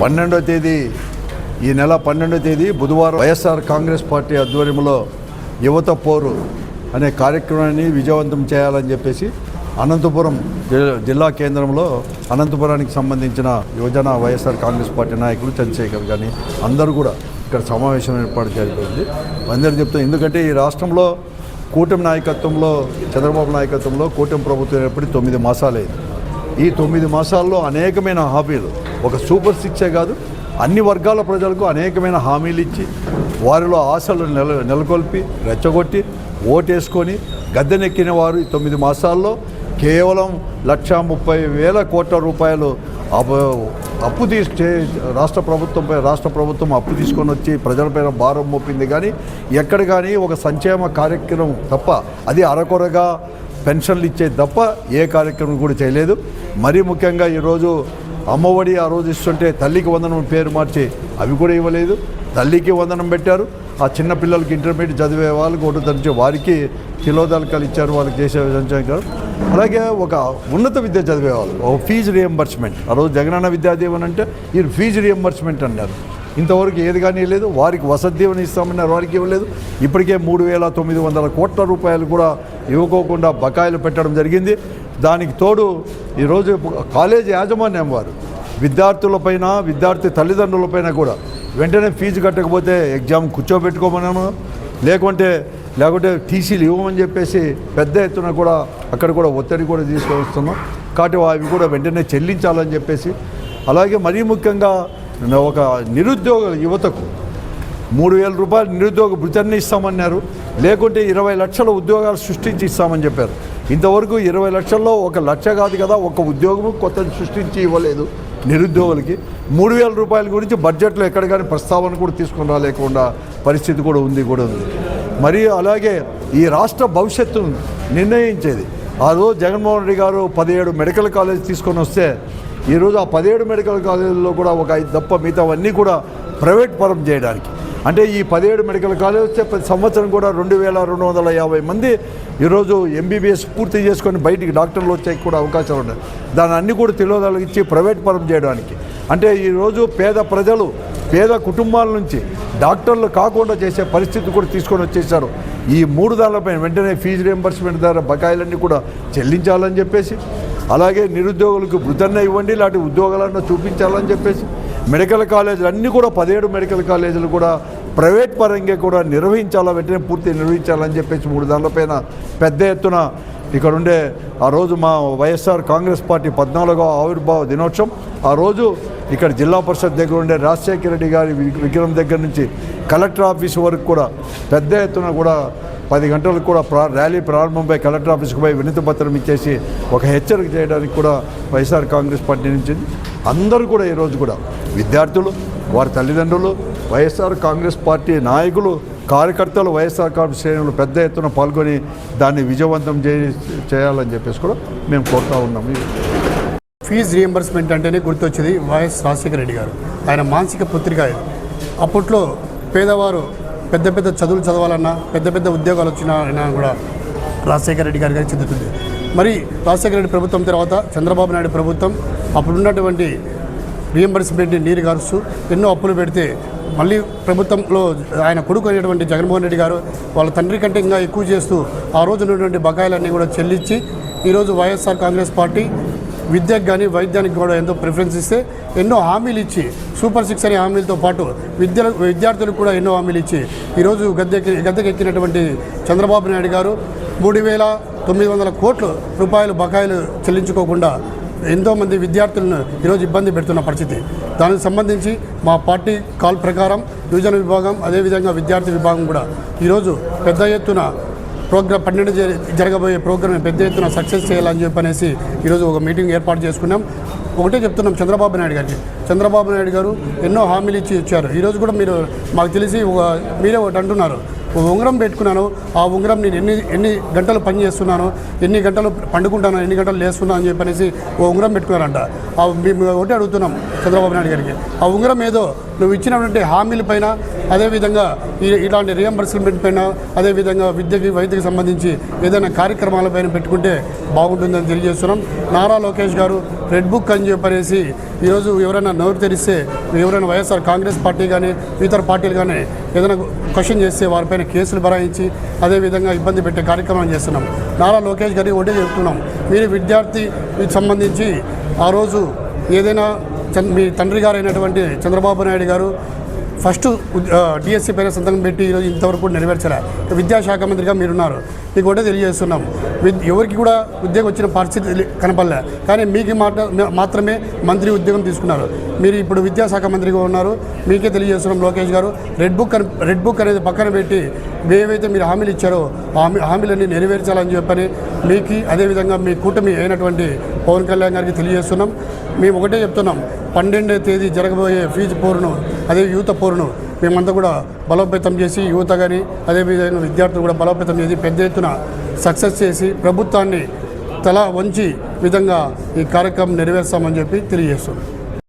పన్నెండో తేదీ ఈ నెల పన్నెండో తేదీ బుధవారం వైఎస్ఆర్ కాంగ్రెస్ పార్టీ ఆధ్వర్యంలో యువత పోరు అనే కార్యక్రమాన్ని విజయవంతం చేయాలని చెప్పేసి అనంతపురం జిల్లా కేంద్రంలో అనంతపురానికి సంబంధించిన యువజన వైఎస్ఆర్ కాంగ్రెస్ పార్టీ నాయకులు చంద్రశేఖర్ కానీ అందరూ కూడా ఇక్కడ సమావేశం ఏర్పాటు జరిగింది. అందరూ చెప్తాం ఎందుకంటే ఈ రాష్ట్రంలో కూటమి నాయకత్వంలో చంద్రబాబు నాయకత్వంలో కూటమి ప్రభుత్వం ఏర్పడి తొమ్మిది మాసాలైంది ఈ తొమ్మిది మాసాల్లో అనేకమైన హామీలు. ఒక సూపర్ సిక్సే కాదు అన్ని వర్గాల ప్రజలకు అనేకమైన హామీలు ఇచ్చి వారిలో ఆశలు నెల నెలకొల్పి రెచ్చగొట్టి ఓటేసుకొని గద్దెనెక్కిన వారు ఈ తొమ్మిది మాసాల్లో కేవలం లక్ష ముప్పై వేల కోట్ల రూపాయలు అప్పు అప్పు రాష్ట్ర ప్రభుత్వంపై రాష్ట్ర ప్రభుత్వం అప్పు తీసుకొని వచ్చి ప్రజలపైన భారం మోపింది కానీ ఎక్కడ కానీ ఒక సంక్షేమ కార్యక్రమం తప్ప అది అరకొరగా పెన్షన్లు ఇచ్చే తప్ప ఏ కార్యక్రమం కూడా చేయలేదు. మరీ ముఖ్యంగా ఈరోజు అమ్మఒడి ఆ రోజు ఇస్తుంటే తల్లికి వందనం పేరు మార్చి అవి కూడా ఇవ్వలేదు. తల్లికి వందనం పెట్టారు. ఆ చిన్న పిల్లలకి ఇంటర్మీడియట్ చదివే వాళ్ళకి ఒకటి తరచు వారికి కిలోదాలకాలు ఇచ్చారు వాళ్ళకి చేసే సంచారు అలాగే ఒక ఉన్నత విద్య చదివేవాళ్ళు. ఒక ఫీజు రియంబర్స్మెంట్ ఆ రోజు జగనన్న విద్యాదీవన్ అంటే ఈ ఫీజు రియంబర్స్మెంట్ అన్నారు. ఇంతవరకు ఏది కానీ లేదు వారికి వసతి దీవెన ఇస్తామన్నారు వారికి ఇవ్వలేదు ఇప్పటికే మూడు వేల తొమ్మిది వందల కోట్ల రూపాయలు కూడా ఇవ్వకోకుండా బకాయిలు పెట్టడం జరిగింది. దానికి తోడు ఈరోజు కాలేజీ యాజమాన్యం వారు విద్యార్థులపైన విద్యార్థి తల్లిదండ్రులపైన కూడా వెంటనే ఫీజు కట్టకపోతే ఎగ్జామ్ కూర్చోబెట్టుకోమన్నాను. లేకుంటే లేకుంటే టీసీలు ఇవ్వమని చెప్పేసి పెద్ద ఎత్తున కూడా అక్కడ కూడా ఒత్తిడి కూడా తీసుకొస్తున్నాం. కాబట్టి అవి కూడా వెంటనే చెల్లించాలని చెప్పేసి అలాగే మరీ ముఖ్యంగా ఒక నిరుద్యోగ యువతకు మూడు వేల రూపాయలు నిరుద్యోగ భృతాన్ని ఇస్తామన్నారు. లేకుంటే ఇరవై లక్షల ఉద్యోగాలు సృష్టించి ఇస్తామని చెప్పారు. ఇంతవరకు ఇరవై లక్షల్లో ఒక లక్ష కాదు కదా ఒక ఉద్యోగం కొత్త సృష్టించి ఇవ్వలేదు. నిరుద్యోగులకి మూడు వేల రూపాయల గురించి బడ్జెట్లో ఎక్కడ కానీ ప్రస్తావన కూడా తీసుకుని రాలేకుండా పరిస్థితి కూడా ఉంది కూడా ఉంది. మరి అలాగే ఈ రాష్ట్ర భవిష్యత్తును నిర్ణయించేది. ఆ రోజు జగన్మోహన్ రెడ్డి గారు పదిహేడు మెడికల్ కాలేజ్ తీసుకొని వస్తే ఈరోజు ఆ పదిహేడు మెడికల్ కాలేజీల్లో కూడా ఒక ఐదు తప్ప మిగతావన్నీ కూడా ప్రైవేట్ పరం చేయడానికి. అంటే ఈ పదిహేడు మెడికల్ కాలేజ్ ప్రతి సంవత్సరం కూడా రెండు వేల రెండు వందల యాభై మంది ఈరోజు ఎంబీబీఎస్ పూర్తి చేసుకొని బయటికి డాక్టర్లు వచ్చే కూడా అవకాశాలు ఉన్నాయి. దాని అన్ని కూడా తెలియదలిగించి ప్రైవేట్ పరం చేయడానికి. అంటే ఈరోజు పేద ప్రజలు పేద కుటుంబాల నుంచి డాక్టర్లు కాకుండా చేసే పరిస్థితి కూడా తీసుకొని వచ్చేసారు ఈ మూడు దానిపైన వెంటనే ఫీజు రియంబర్స్మెంట్ ద్వారా బకాయిలన్నీ కూడా చెల్లించాలని చెప్పేసి అలాగే నిరుద్యోగులకు వృద్ధన్న ఇవ్వండి ఇలాంటి ఉద్యోగాలన్నా చూపించాలని చెప్పేసి మెడికల్ కాలేజీలు అన్నీ కూడా పదిహేడు మెడికల్ కాలేజీలు కూడా ప్రైవేట్ పరంగా కూడా నిర్వహించాలా వెంటనే పూర్తి నిర్వహించాలని చెప్పేసి మూడు దానిపైన పెద్ద ఎత్తున ఇక్కడ ఉండే ఆ రోజు మా వైఎస్ఆర్ కాంగ్రెస్ పార్టీ పద్నాలుగో ఆవిర్భావ దినోత్సవం. ఆ రోజు ఇక్కడ జిల్లా పరిషత్ దగ్గర ఉండే రాజశేఖర రెడ్డి గారి విగ్రహం దగ్గర నుంచి కలెక్టర్ ఆఫీస్ వరకు కూడా పెద్ద ఎత్తున కూడా పది గంటలకు కూడా ప్రా ర్యాలీ ప్రారంభమై కలెక్టర్ ఆఫీస్కి పోయి వినతి పత్రం ఇచ్చేసి ఒక హెచ్చరిక చేయడానికి కూడా వైఎస్ఆర్ కాంగ్రెస్ పార్టీ నుంచి అందరూ కూడా ఈరోజు కూడా విద్యార్థులు వారి తల్లిదండ్రులు వైఎస్ఆర్ కాంగ్రెస్ పార్టీ నాయకులు కార్యకర్తలు వైఎస్ఆర్ కాంగ్రెస్ శ్రేణులు పెద్ద ఎత్తున పాల్గొని దాన్ని విజయవంతం చే చేయాలని చెప్పేసి కూడా మేము కోరుతా ఉన్నాము. ఫీజు రియంబర్స్మెంట్ అంటేనే గుర్తొచ్చేది వైఎస్ రాజశేఖర రెడ్డి గారు. ఆయన మానసిక పుత్రిక ఇది అప్పట్లో పేదవారు పెద్ద పెద్ద చదువులు చదవాలన్నా పెద్ద పెద్ద ఉద్యోగాలు వచ్చినా అయినా కూడా రాజశేఖర రెడ్డి గారి గారికి చెందుతుంది మరి రాజశేఖర రెడ్డి ప్రభుత్వం తర్వాత చంద్రబాబు నాయుడు ప్రభుత్వం అప్పుడున్నటువంటి రియంబర్స్మెంట్ నీరు ఖర్చు ఎన్నో అప్పులు పెడితే మళ్ళీ ప్రభుత్వంలో ఆయన కొడుకు అయినటువంటి జగన్మోహన్ రెడ్డి గారు వాళ్ళ తండ్రి కంటే ఇంకా ఎక్కువ చేస్తూ ఆ రోజు ఉన్నటువంటి బకాయిలన్నీ కూడా చెల్లించి ఈరోజు వైఎస్ఆర్ కాంగ్రెస్ పార్టీ విద్యకు కానీ వైద్యానికి కూడా ఎంతో ప్రిఫరెన్స్ ఇస్తే ఎన్నో హామీలు ఇచ్చి సూపర్ సిక్స్ అనే హామీలతో పాటు విద్య విద్యార్థులకు కూడా ఎన్నో హామీలు ఇచ్చి ఈరోజు గద్దెకి గద్దెకెక్కినటువంటి చంద్రబాబు నాయుడు గారు మూడు వేల తొమ్మిది వందల కోట్ల రూపాయలు బకాయిలు చెల్లించుకోకుండా ఎంతోమంది విద్యార్థులను ఈరోజు ఇబ్బంది పెడుతున్న పరిస్థితి. దానికి సంబంధించి మా పార్టీ కాల్ ప్రకారం యువజన విభాగం అదేవిధంగా విద్యార్థి విభాగం కూడా ఈరోజు పెద్ద ఎత్తున ప్రోగ్రామ్ పన్నెండు జరగబోయే ప్రోగ్రామ్ పెద్ద ఎత్తున సక్సెస్ చేయాలని చెప్పనేసి ఈరోజు ఒక మీటింగ్ ఏర్పాటు చేసుకున్నాం. ఒకటే చెప్తున్నాం చంద్రబాబు నాయుడు గారికి. చంద్రబాబు నాయుడు గారు ఎన్నో హామీలు ఇచ్చి ఇచ్చారు ఈరోజు కూడా మీరు మాకు తెలిసి ఒక మీరే ఒకటి అంటున్నారు. ఉంగరం పెట్టుకున్నాను. ఆ ఉంగరం నేను ఎన్ని ఎన్ని గంటలు పని చేస్తున్నాను ఎన్ని గంటలు పండుకుంటాను ఎన్ని గంటలు లేస్తున్నాను అని చెప్పనేసి ఓ ఉంగరం పెట్టుకున్నారంట. ఆ మేము ఒకటి అడుగుతున్నాం చంద్రబాబు నాయుడు గారికి. ఆ ఉంగరం ఏదో నువ్వు ఇచ్చినటువంటి హామీల పైన అదేవిధంగా ఇలాంటి రియంబర్స్మెంట్ పైన అదేవిధంగా విద్యకి వైద్యకి సంబంధించి ఏదైనా కార్యక్రమాల పైన పెట్టుకుంటే బాగుంటుందని తెలియజేస్తున్నాం. నారా లోకేష్ గారు రెడ్ బుక్ అని చెప్పనేసి ఈరోజు ఎవరైనా నోరు తెరిస్తే ఎవరైనా వైఎస్ఆర్ కాంగ్రెస్ పార్టీ కానీ ఇతర పార్టీలు కానీ ఏదైనా క్వశ్చన్ చేస్తే వారిపైన కేసులు బరాయించి అదేవిధంగా ఇబ్బంది పెట్టే కార్యక్రమం చేస్తున్నాం. నారా లోకేష్ గారికి ఒకటే చెప్తున్నాం. మీరు విద్యార్థికి సంబంధించి ఆ రోజు ఏదైనా చంద్ర మీ తండ్రి గారు అయినటువంటి చంద్రబాబు నాయుడు గారు ఫస్ట్ డిఎస్సి పైన సంతకం పెట్టి ఈరోజు ఇంతవరకు నెరవేర్చలే. విద్యాశాఖ మంత్రిగా మీరున్నారు. మీకు కూడా తెలియజేస్తున్నాం. విద్ ఎవరికి కూడా ఉద్యోగం వచ్చిన పరిస్థితి కనపడలే. కానీ మీకు మాట మాత్రమే మంత్రి ఉద్యోగం తీసుకున్నారు. మీరు ఇప్పుడు విద్యాశాఖ మంత్రిగా ఉన్నారు. మీకే తెలియజేస్తున్నాం లోకేష్ గారు. రెడ్ బుక్ రెడ్ బుక్ అనేది పక్కన పెట్టి ఏవైతే మీరు హామీలు ఇచ్చారో హామీ హామీలన్నీ నెరవేర్చాలని చెప్పని మీకు అదేవిధంగా మీ కూటమి అయినటువంటి పవన్ కళ్యాణ్ గారికి తెలియజేస్తున్నాం. మేము ఒకటే చెప్తున్నాం. పన్నెండవ తేదీ జరగబోయే ఫీజు పోరును అదే యూత పోరును మేమంతా కూడా బలోపేతం చేసి యువత కానీ అదేవిధంగా విద్యార్థులు కూడా బలోపేతం చేసి పెద్ద ఎత్తున సక్సెస్ చేసి ప్రభుత్వాన్ని తల వంచి విధంగా ఈ కార్యక్రమం నెరవేర్స్తామని చెప్పి తెలియజేస్తున్నాం.